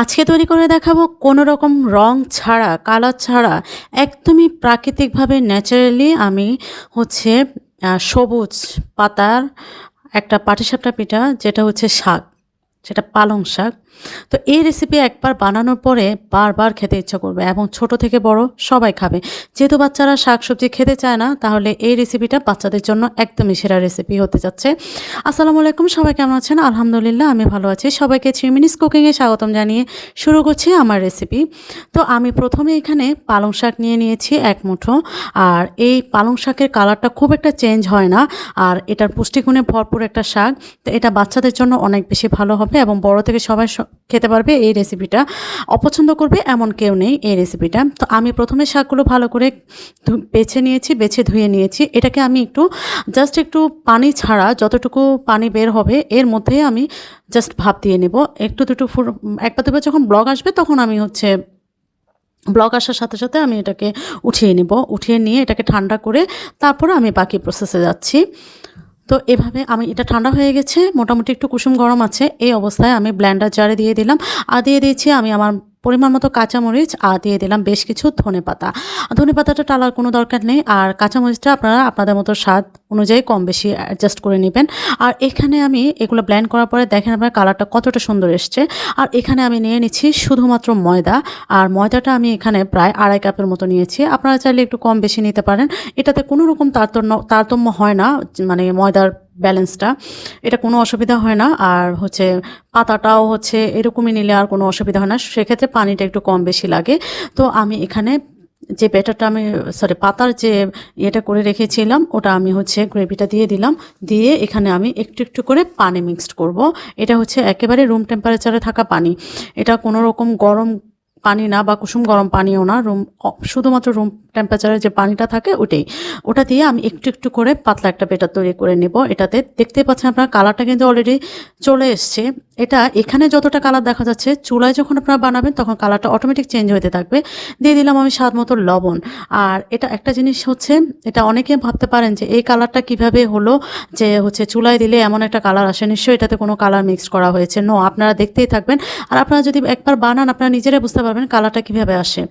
আজকে তৈরি করে দেখাবো কোনো রকম রং ছাড়া, কালার ছাড়া, একদমই প্রাকৃতিকভাবে ন্যাচারালি আমি হচ্ছে সবুজ পাতার একটা পাটিসাপটা পিঠা, যেটা হচ্ছে শাক সেটা পালং শাক। তো এই রেসিপি একবার বানানোর পরে বারবার খেতে ইচ্ছা করবে এবং ছোট থেকে বড় সবাই খাবে। যেহেতু বাচ্চারা শাক সবজি খেতে চায় না, তাহলে এই রেসিপিটা বাচ্চাদের জন্য একদমই সেরা রেসিপি হতে যাচ্ছে। আসসালামু আলাইকুম, সবাই কেমন আছেন? আলহামদুলিল্লাহ, আমি ভালো আছি। সবাইকে থ্রি মিনিটস কুকিংয়ে স্বাগতম জানিয়ে শুরু করছি আমার রেসিপি তো আমি প্রথমে এখানে পালং শাক নিয়ে নিয়েছি এক মুঠো। আর এই পালং শাকের কালারটা খুব একটা চেঞ্জ হয় না। আর এটার পুষ্টিগুণে ভরপুর একটা শাক। তো এটা বাচ্চাদের জন্য অনেক বেশি ভালো হবে এবং বড় থেকে সবাই খেতে পারবে এই রেসিপিটা অপছন্দ করবে এমন কেউ নেই এই রেসিপিটা তো আমি প্রথমে শাকগুলো ভালো করে বেছে নিয়েছি, বেছে ধুয়ে নিয়েছি। এটাকে আমি একটু জাস্ট একটু পানি ছাড়া যতটুকু পানি বের হবে, এর মধ্যে আমি জাস্ট ভাপ দিয়ে নেব। একটু দুটো ফুট একবার দুবার যখন ব্লগ আসবে তখন আমি হচ্ছে, ব্লগ আসার সাথে সাথে আমি এটাকে উঠিয়ে নেব। উঠিয়ে নিয়ে এটাকে ঠান্ডা করে তারপরে আমি বাকি প্রসেসে যাচ্ছি। তো এভাবে আমি, এটা ঠান্ডা হয়ে গেছে, মোটামুটি একটু কুসুম গরম আছে, এই অবস্থায় আমি ব্ল্যান্ডার জারে দিয়ে দিলাম। আর দিয়ে দিয়েছি আমি আমার পরিমাণ মতো কাঁচামরিচ, আর দিয়ে দিলাম বেশ কিছু ধনে পাতা। ধনে পাতাটা টালার কোনো দরকার নেই, আর কাঁচামরিচটা আপনারা আপনাদের মতো স্বাদ অনুযায়ী কম বেশি অ্যাডজাস্ট করে নেবেন। আর এখানে আমি এগুলো ব্ল্যান্ড করার পরে দেখেন আপনার কালারটা কতটা সুন্দর এসছে। আর এখানে আমি নিয়ে নিচ্ছি শুধুমাত্র ময়দা, আর ময়দাটা আমি এখানে প্রায় আড়াই কাপের মতো নিয়েছি। আপনারা চাইলে একটু কম বেশি নিতে পারেন। এটাতে কোনো রকম তারতম্য তারতম্য হয় না মানে ময়দার ব্যালেন্সটা এটা কোনো অসুবিধা হয় না। আর হচ্ছে পাতাটাও হচ্ছে এরকমই নিলে আর কোনো অসুবিধা হয় না। সেক্ষেত্রে পানিটা একটু কম বেশি লাগে। তো আমি এখানে যে ব্যাটারটা আমি সরি পাতার যে ইয়েটা করে রেখেছিলাম, ওটা আমি হচ্ছে গ্রেভিটা দিয়ে দিলাম। দিয়ে এখানে আমি একটু একটু করে পানি মিক্সড করব। এটা হচ্ছে একেবারে রুম টেম্পারেচারে থাকা পানি। এটা কোনো রকম গরম পানি না বা কুসুম গরম পানিও না, রুম শুধুমাত্র রুম টেম্পারেচারে যে পানিটা থাকে ওটাই ওটা দিয়ে আমি একটু একটু করে পাতলা একটা বেটার তৈরি করে নেব। এটাতে দেখতে পাচ্ছেন আপনার কালারটা কিন্তু অলরেডি চলে এসছে। এটা এখানে যতটা কালার দেখা যাচ্ছে, চুলায় যখন আপনারা বানাবেন তখন কালারটা অটোমেটিক চেঞ্জ হতে থাকবে। দিয়ে দিলাম আমি স্বাদ মতো লবণ। আর এটা একটা জিনিস হচ্ছে, এটা অনেকে ভাবতে পারেন যে এই কালারটা কীভাবে হলো, যে হচ্ছে চুলায় দিলে এমন একটা কালার আসে। নিশ্চয়ই এটাতে কোনো কালার মিক্স করা হয়েছে। নো আপনারা দেখতেই থাকবেন। আর আপনারা যদি একবার বানান, আপনারা নিজেরাই বুঝতে পারবেন কালারটা কীভাবে আসে।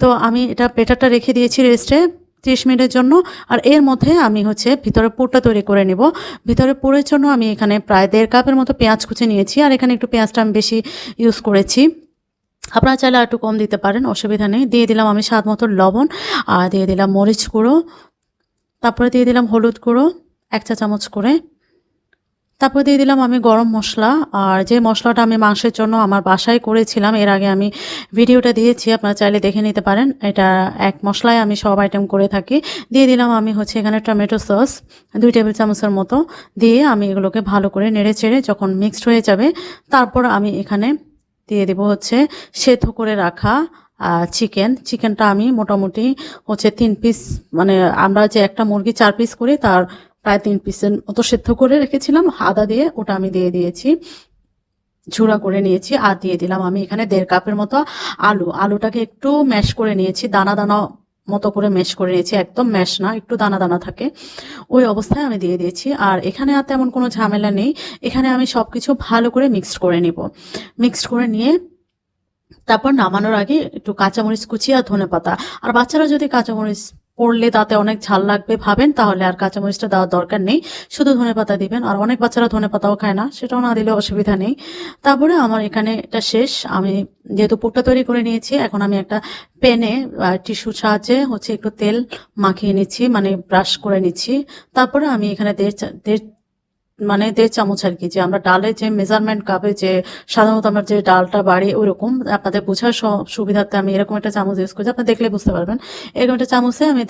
তো আমি এটা পেটারটা রেখে দিয়েছি রেস্টে ত্রিশ মিনিটের জন্য। আর এর মধ্যে আমি হচ্ছে ভিতরে পুরটা তৈরি করে নেব। ভিতরে পুরের জন্য আমি এখানে প্রায় দেড় কাপের মতো পেঁয়াজ কুচি নিয়েছি। আর এখানে একটু পেঁয়াজটা আমি বেশি ইউজ করেছি। আপনারা চাইলে একটু কম দিতে পারেন, অসুবিধা নেই। দিয়ে দিলাম আমি স্বাদ মতো লবণ আর দিয়ে দিলাম মরিচ গুঁড়ো। তারপরে দিয়ে দিলাম হলুদ গুঁড়ো, এক চা চামচ করে। তারপর দিয়ে দিলাম আমি গরম মশলা, আর যে মশলাটা আমি মাংসের জন্য আমার বাসায় করেছিলাম, এর আগে আমি ভিডিওটা দিয়েছি, আপনারা চাইলে দেখে নিতে পারেন। এটা এক মশলায় আমি সব আইটেম করে থাকি। দিয়ে দিলাম আমি হচ্ছে এখানে টমেটো সস, দুই টেবিল চামচের মতো। দিয়ে আমি এগুলোকে ভালো করে নেড়ে চেড়ে যখন মিক্সড হয়ে যাবে, তারপর আমি এখানে দিয়ে দেবো হচ্ছে সেদ্ধ করে রাখা চিকেন চিকেনটা আমি মোটামুটি হচ্ছে তিন পিস মানে আমরা যে একটা মুরগি চার পিস করি, তার প্রায় তিন পিসের মতো সেদ্ধ করে রেখেছিলাম। আদা দিয়ে ওটা আমি দিয়ে দিয়েছি। ঝুড়া করে নিয়েছি আর দিয়ে দিলাম আমি এখানে দেড় কাপের মতো আলু। আলুটাকে একটু ম্যাশ করে নিয়েছি, দানা দানা মতো করে ম্যাশ করে নিয়েছি, একদম ম্যাশ না, একটু দানা দানা থাকে। ওই অবস্থায় আমি দিয়ে দিয়েছি। আর এখানে আর তেমন কোনো ঝামেলা নেই। এখানে আমি সব কিছু ভালো করে মিক্সড করে নিব। মিক্সড করে নিয়ে তারপর নামানোর আগে একটু কাঁচামরিচ কুচি আর ধনে পাতা আর বাচ্চারা যদি কাঁচামরিচ পড়লে তাতে অনেক ঝাল লাগবে ভাবেন, তাহলে আর কাঁচামরিচটা দেওয়ার দরকার নেই। শুধু ধনে পাতা দিবেন। আর অনেক বাচ্চারা ধনে পাতাও খায় না, সেটাও না দিলে অসুবিধা নেই। তারপরে আমার এখানে এটা শেষ। আমি যেহেতু পুরটা তৈরি করে নিয়েছি, এখন আমি একটা পেনে টিস্যু সাহায্যে হচ্ছে একটু তেল মাখিয়ে নিচ্ছি মানে ব্রাশ করে নিচ্ছি। তারপরে আমি এখানে দেড় দেড় মানে দেড় চামচ আর কি যে আমরা ডালের যে মেজারমেন্ট কাপে যে সাধারণত আমরা যে ডালটা বাড়ি ওইরকম আপনাদের বোঝার সুবিধার্থে আমি এরকম একটা চামচ ইউজ করছি আপনারা দেখলে বুঝতে পারবেন। এরকম একটা চামচে আমি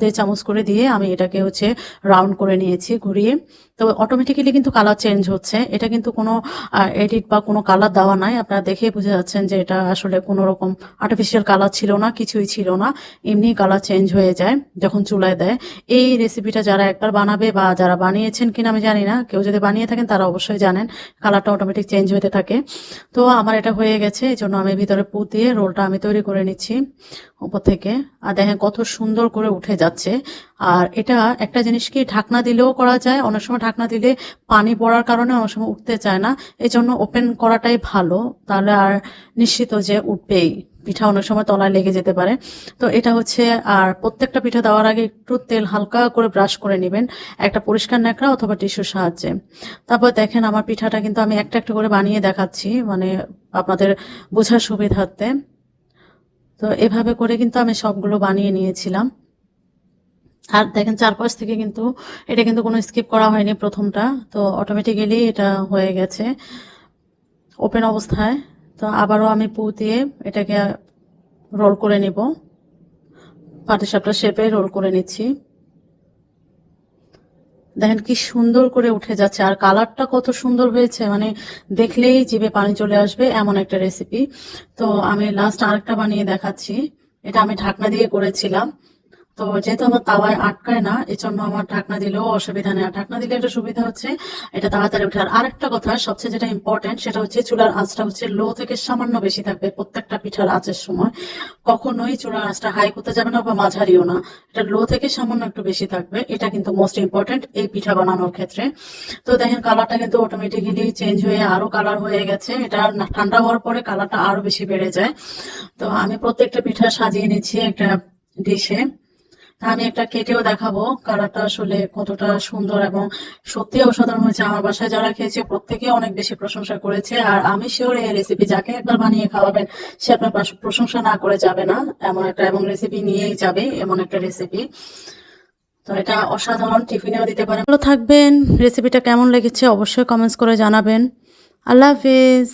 দেড় চামচ করে দিয়ে আমি এটাকে হচ্ছে রাউন্ড করে নিয়েছি ঘুরিয়ে। তো অটোমেটিক্যালি কিন্তু কালার চেঞ্জ হচ্ছে। এটা কিন্তু কোনো এডিট বা কোনো কালার দেওয়া নাই। আপনারা দেখে বুঝে যাচ্ছেন যে এটা আসলে কোনো রকম আর্টিফিশিয়াল কালার ছিল না কিছুই ছিল না। এমনি কালার চেঞ্জ হয়ে যায় যখন চুলায় দেয়। এই রেসিপিটা যারা একবার বানাবে বা যারা বানিয়েছেন কিনা আমি জানি না কেউ যদি বানিয়ে থাকেন, তারা অবশ্যই জানেন, কালারটা অটোমেটিক চেঞ্জ হতে থাকে। তো আমার এটা হয়ে গেছে, এই জন্য আমি ভিতরে পুর দিয়ে রোলটা আমি তৈরি করে নিচ্ছি উপর থেকে। আর দেখেন কত সুন্দর করে উঠে যাচ্ছে। আর এটা একটা জিনিস কি, ঢাকনা দিলেও করা যায়, অনেক সময় ঢাকনা দিলে পানি পড়ার কারণে অনেক সময় উঠতে চায় না। এই জন্য ওপেন করাটাই ভালো, তাহলে আর নিশ্চিত যে উঠবেই। পিঠা অনেক সময় তলায় লেগে যেতে পারে। তো এটা হচ্ছে, আর প্রত্যেকটা পিঠা দেওয়ার আগে একটু তেল হালকা করে ব্রাশ করে নেবেন। একটা পরিষ্কার ন্যাকড়া অথবা টিস্যুর সাহায্যে। তারপর দেখেন আমার পিঠাটা কিন্তু আমি একটা একটা করে বানিয়ে দেখাচ্ছি মানে আপনাদের বোঝার সুবিধার্থে। তো এভাবে করে কিন্তু আমি সবগুলো বানিয়ে নিয়েছিলাম। আর দেখেন চারপাশ থেকে কিন্তু এটা কিন্তু কোনো স্কিপ করা হয়নি প্রথমটা। তো অটোমেটিক্যালি এটা হয়ে গেছে। ওপেন অবস্থায়। তো আবারও আমি পু দিয়ে এটাকে রোল করে নিব। পাটিসাপটা শেপে রোল করে নিচ্ছি। দেখেন কি সুন্দর করে উঠে যাচ্ছে, আর কালারটা কত সুন্দর হয়েছে মানে দেখলেই জিভে পানি চলে আসবে, এমন একটা রেসিপি তো আমি লাস্ট আরেকটা বানিয়ে দেখাচ্ছি। এটা আমি ঢাকনা দিয়ে করেছিলাম। তো যেহেতু আমার তাওয়ায় আটকায় না এই জন্য আমার ঢাকনা দিলেও অসুবিধা নেই। আর ঢাকনা দিলে একটা সুবিধা হচ্ছে, এটা তাড়াতাড়ি উঠে আর আরেকটা কথা, সবচেয়ে যেটা ইম্পর্টেন্ট সেটা হচ্ছে চুলার আঁচটা হচ্ছে লো থেকে সামান্য বেশি থাকবে প্রত্যেকটা পিঠার আঁচের সময়। কখনোই চুলার আঁচটা হাই করতে যাবে না বা মাঝারিও না। এটা লো থেকে সামান্য একটু বেশি থাকবে, এটা কিন্তু মোস্ট ইম্পর্টেন্ট এই পিঠা বানানোর ক্ষেত্রে। তো দেখেন কালারটা কিন্তু অটোমেটিক্যালি চেঞ্জ হয়ে, আরও কালার হয়ে গেছে। এটা ঠান্ডা হওয়ার পরে কালারটা আরও বেশি বেড়ে যায়। তো আমি প্রত্যেকটা পিঠা সাজিয়ে নিচ্ছি একটা ডিশে আমি একটা কেটেও দেখাবো। কালারটা আসলে কতটা সুন্দর এবং সত্যি অসাধারণ হয়েছে। আমার বাসায় যারা খেয়েছে, প্রত্যেকে অনেক বেশি প্রশংসা করেছে। আর আমি শিওর এই রেসিপি যাকে একবার বানিয়ে খাওয়াবেন, সে আপনার প্রশংসা না করে যাবে না। এমন একটা এবং রেসিপি নিয়েই যাবে এমন একটা রেসিপি তো এটা অসাধারণ টিফিনেও দিতে পারেন ভালো থাকবেন। রেসিপিটা কেমন লেগেছে অবশ্যই কমেন্টস করে জানাবেন। আল্লাহ হাফিজ।